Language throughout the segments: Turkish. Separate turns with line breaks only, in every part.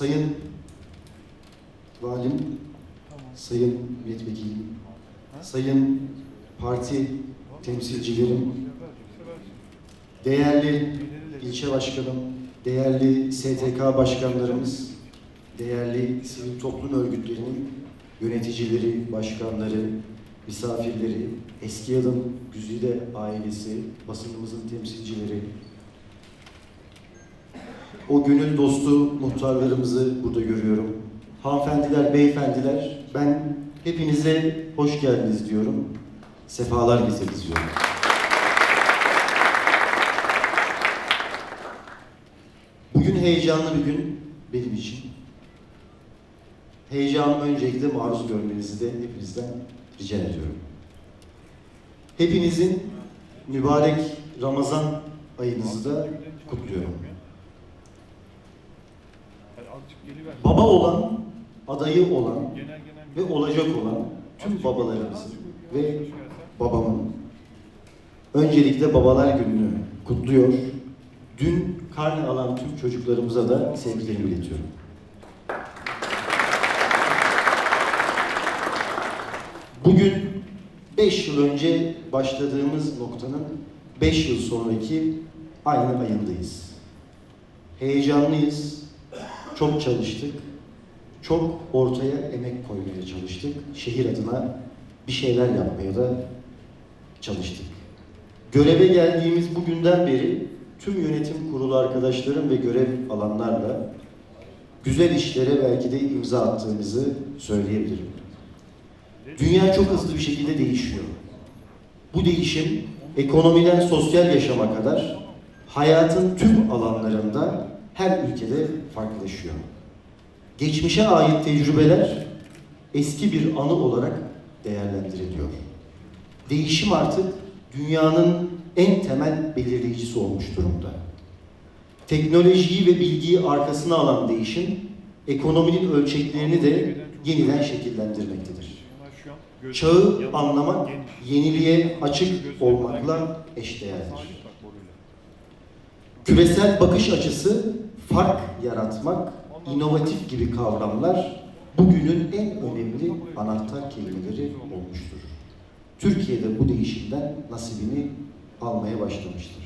Sayın Valim, Sayın Milletvekilim, Sayın Parti temsilcilerim, değerli ilçe başkanım, değerli STK başkanlarımız, değerli sivil toplum örgütlerinin yöneticileri, başkanları, misafirleri, eski adım Güzide ailesi, basınımızın temsilcileri, o gönül dostu muhtarlarımızı burada görüyorum. Hanımefendiler, beyefendiler, ben hepinize hoş geldiniz diyorum. Sefalar getirdiniz diyorum. Bugün heyecanlı bir gün benim için. Heyecanımı öncelikle maruz görmenizi de hepinizden rica ediyorum. Hepinizin mübarek Ramazan ayınızı da kutluyorum. Baba olan, adayı olan ve olacak olan tüm babalarımızın ve babamın öncelikle babalar gününü kutluyor. Dün karne alan tüm çocuklarımıza da sevgilerimi iletiyorum. Bugün 5 yıl önce başladığımız noktanın 5 yıl sonraki aynı ayındayız. Heyecanlıyız, çok çalıştık, çok ortaya emek koymaya çalıştık. Şehir adına bir şeyler yapmaya da çalıştık. Göreve geldiğimiz bugünden beri tüm yönetim kurulu arkadaşlarım ve görev alanlarla güzel işlere belki de imza attığımızı söyleyebilirim. Dünya çok hızlı bir şekilde değişiyor. Bu değişim ekonomiden sosyal yaşama kadar hayatın tüm alanlarında her ülkede farklılaşıyor. Geçmişe ait tecrübeler eski bir anı olarak değerlendiriliyor. Değişim artık dünyanın en temel belirleyicisi olmuş durumda. Teknolojiyi ve bilgiyi arkasına alan değişim, ekonominin ölçeklerini de yeniden şekillendirmektedir. Çağı anlamak, yeniliğe açık olmakla eşdeğerdir. Küresel bakış açısı, fark yaratmak, inovatif gibi kavramlar bugünün en önemli anahtar kelimeleri olmuştur. Türkiye'de bu değişimden nasibini almaya başlamıştır.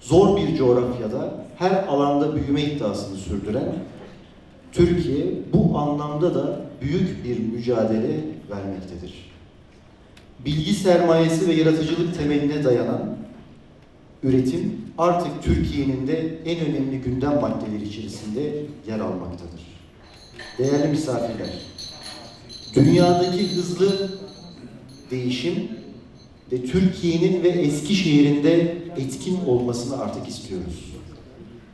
Zor bir coğrafyada her alanda büyüme iddiasını sürdüren Türkiye bu anlamda da büyük bir mücadele vermektedir. Bilgi sermayesi ve yaratıcılık temeline dayanan üretim artık Türkiye'nin de en önemli gündem maddeleri içerisinde yer almaktadır. Değerli misafirler, dünyadaki hızlı değişim ve Türkiye'nin ve Eskişehir'in de etkin olmasını artık istiyoruz.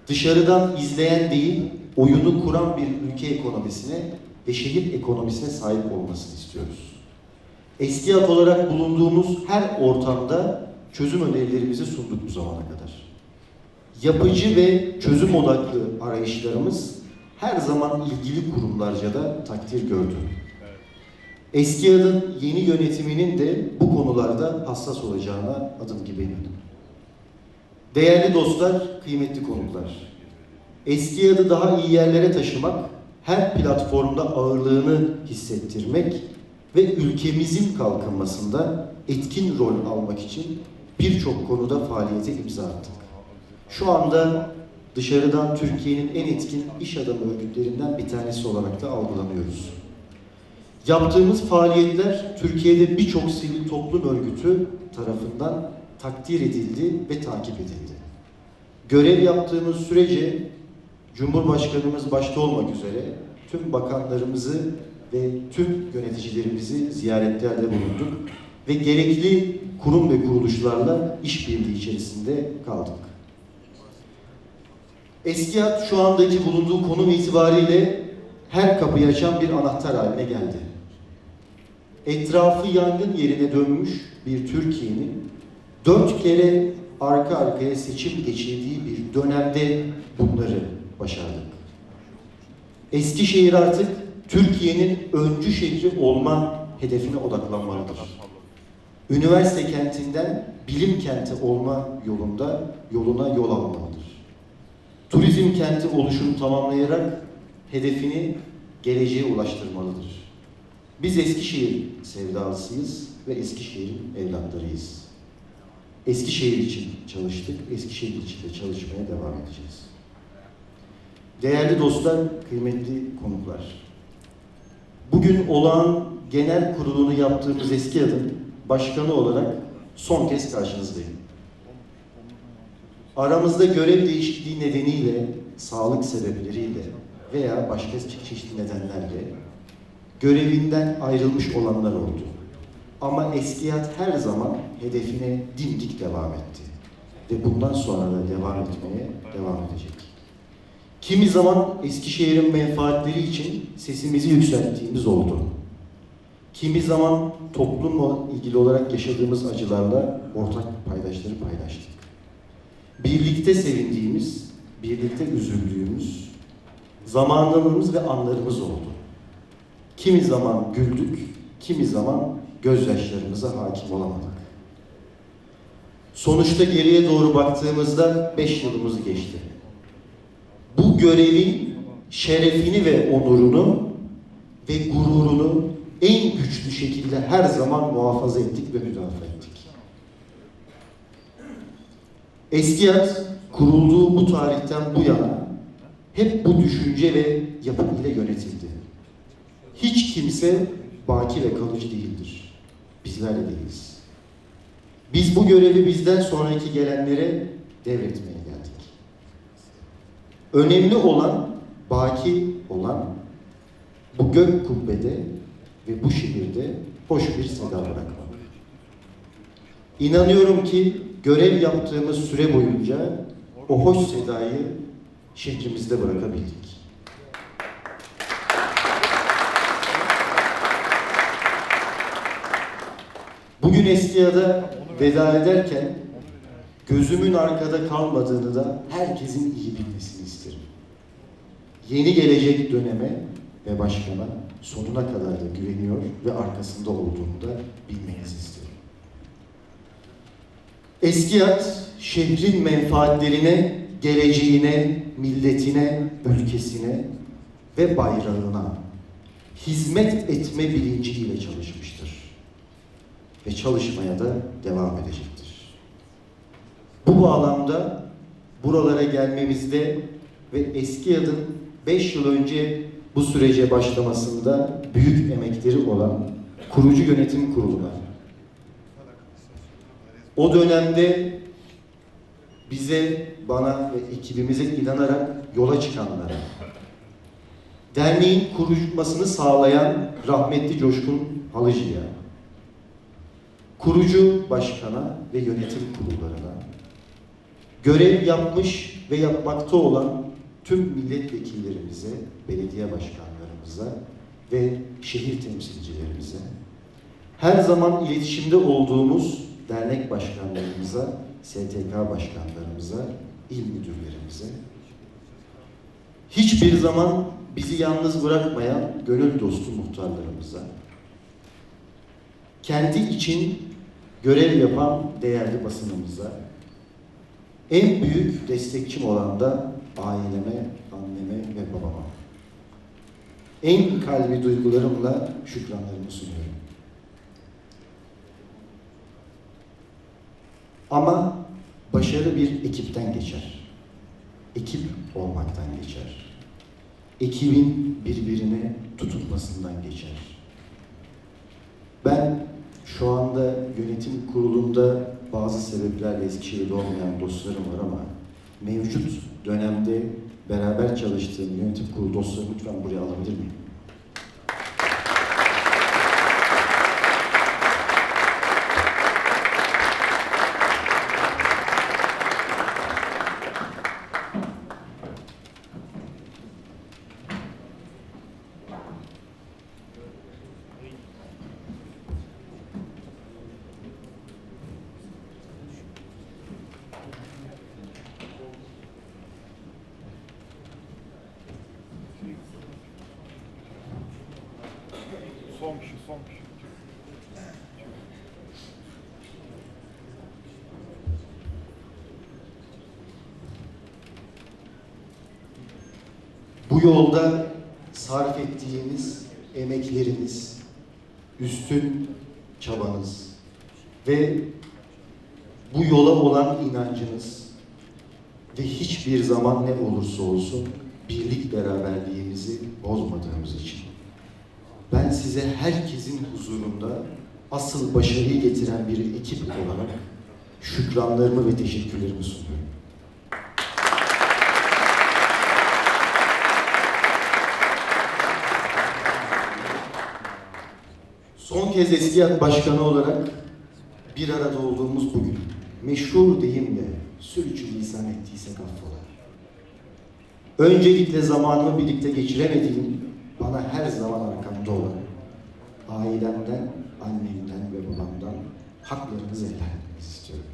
Dışarıdan izleyen değil, oyunu kuran bir ülke ekonomisine ve şehir ekonomisine sahip olmasını istiyoruz. Eski olarak bulunduğumuz her ortamda çözüm önerilerimizi sunduk bu zamana kadar. Yapıcı ve çözüm odaklı arayışlarımız her zaman ilgili kurumlarca da takdir gördü. Eski adın yeni yönetiminin de bu konularda hassas olacağına adım gibi eminim. Değerli dostlar, kıymetli konuklar. Eski adı daha iyi yerlere taşımak, her platformda ağırlığını hissettirmek ve ülkemizin kalkınmasında etkin rol almak için birçok konuda faaliyete imza attık. Şu anda dışarıdan Türkiye'nin en etkin iş adamı örgütlerinden bir tanesi olarak da algılanıyoruz. Yaptığımız faaliyetler Türkiye'de birçok sivil toplum örgütü tarafından takdir edildi ve takip edildi. Görev yaptığımız sürece Cumhurbaşkanımız başta olmak üzere tüm bakanlarımızı ve tüm yöneticilerimizi ziyaretlerde bulunduk ve gerekli kurum ve kuruluşlarla işbirliği içerisinde kaldık. Eski hat şu andaki bulunduğu konum itibariyle her kapıyı açan bir anahtar haline geldi. Etrafı yangın yerine dönmüş bir Türkiye'nin dört kere arka arkaya seçim geçirdiği bir dönemde bunları başardık. Eskişehir artık Türkiye'nin öncü şehri olma hedefine odaklanmalıdır. Üniversite kentinden bilim kenti olma yolunda yoluna yol almalıdır. Turizm kenti oluşunu tamamlayarak hedefini geleceğe ulaştırmalıdır. Biz Eskişehir sevdalısıyız ve Eskişehir'in evlatlarıyız. Eskişehir için çalıştık, Eskişehir için de çalışmaya devam edeceğiz. Değerli dostlar, kıymetli konuklar. Bugün olağan genel kurulunu yaptığımız eski adım başkanı olarak son kez karşınızdayım. Aramızda görev değişikliği nedeniyle, sağlık sebepleriyle veya başka çeşitli nedenlerle görevinden ayrılmış olanlar oldu. Ama eskiyat her zaman hedefine dimdik devam etti. Ve bundan sonra da devam etmeye devam edecek. Kimi zaman Eskişehir'in menfaatleri için sesimizi yükselttiğimiz oldu. Kimi zaman toplumla ilgili olarak yaşadığımız acılarla ortak paydaşları paylaştık. Birlikte sevindiğimiz, birlikte üzüldüğümüz zamanlarımız ve anlarımız oldu. Kimi zaman güldük, kimi zaman gözyaşlarımıza hakim olamadık. Sonuçta geriye doğru baktığımızda beş yılımız geçti. Bu görevin şerefini ve onurunu ve gururunu en güçlü şekilde her zaman muhafaza ettik ve müdafaa ettik. Eskiyat kurulduğu bu tarihten bu yana hep bu düşünce ve yapı ile yönetildi. Hiç kimse baki ve kalıcı değildir. Bizler de değiliz. Biz bu görevi bizden sonraki gelenlere devretmeye geldik. Önemli olan, baki olan bu gök kubbede ve bu şehirde hoş bir seda bırakmak. İnanıyorum ki görev yaptığımız süre boyunca o hoş sedayı şehrimizde bırakabildik. Bugün Eskiya'da veda ederken gözümün arkada kalmadığını da herkesin iyi bilmesini isterim. Yeni gelecek döneme ve başkana sonuna kadar da güveniyor ve arkasında olduğunu da bilmenizi isterim. Eskiyat şehrin menfaatlerine, geleceğine, milletine, ülkesine ve bayrağına hizmet etme bilinciyle çalışmıştır. Ve çalışmaya da devam edecektir. Bu bağlamda buralara gelmemizde ve Eskiyat'ın 5 yıl önce bu sürece başlamasında büyük emekleri olan kurucu yönetim kuruluna. O dönemde bize, bana ve ekibimize inanarak yola çıkanlara, derneğin kurulmasını sağlayan rahmetli Coşkun Halıcı'ya, kurucu başkana ve yönetim kurullarına, görev yapmış ve yapmakta olan tüm milletvekillerimize, belediye başkanlarımıza ve şehir temsilcilerimize, her zaman iletişimde olduğumuz dernek başkanlarımıza, STK başkanlarımıza, il müdürlerimize, hiçbir zaman bizi yalnız bırakmayan gönül dostu muhtarlarımıza, kendi için görev yapan değerli basınımıza, en büyük destekçim olan da aileme, En kalbi duygularımla şükranlarımı sunuyorum. Ama başarı bir ekipten geçer. Ekip olmaktan geçer. Ekibin birbirine tutulmasından geçer. Ben şu anda yönetim kurulunda bazı sebeplerle Eskişehir'de olmayan dostlarım var ama mevcut dönemde beraber çalıştığım yönetim kurulu dostlarımı lütfen buraya alabilir miyim?
Son kişi, son kişi.
Bu yolda sarf ettiğiniz emekleriniz, üstün çabanız ve bu yola olan inancınız ve hiçbir zaman ne olursa olsun birlik beraberliğimizi bozmadığımız için ben size herkesin huzurunda asıl başarıyı getiren bir ekip olarak şükranlarımı ve teşekkürlerimi sunuyorum. Son kez eski başkanı olarak bir arada olduğumuz bugün meşhur deyimle sürçülisan ettiysek affola. Öncelikle zamanımı birlikte geçiremediğim, bana her zaman arkamda olan ailemden, annemden ve babamdan haklarınızı helal etmenizi istiyorum.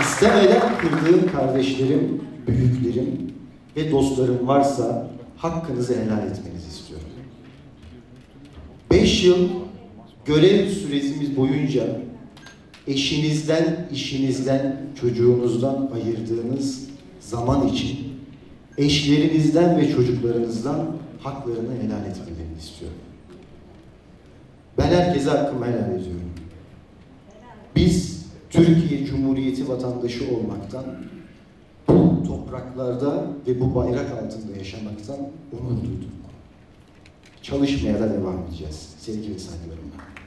İstemeden kırdığım kardeşlerim, büyüklerim ve dostlarım varsa hakkınızı helal etmenizi istiyorum. Beş yıl görev sürecimiz boyunca eşinizden, işinizden, çocuğunuzdan ayırdığınız zaman için eşlerinizden ve çocuklarınızdan haklarını helal etmelerini istiyorum. Ben herkese hakkımı helal ediyorum. Biz Türkiye Cumhuriyeti vatandaşı olmaktan, bu topraklarda ve bu bayrak altında yaşamaktan onur duyduk. Çalışmaya da devam edeceğiz. Sevgi ve saygılarımla.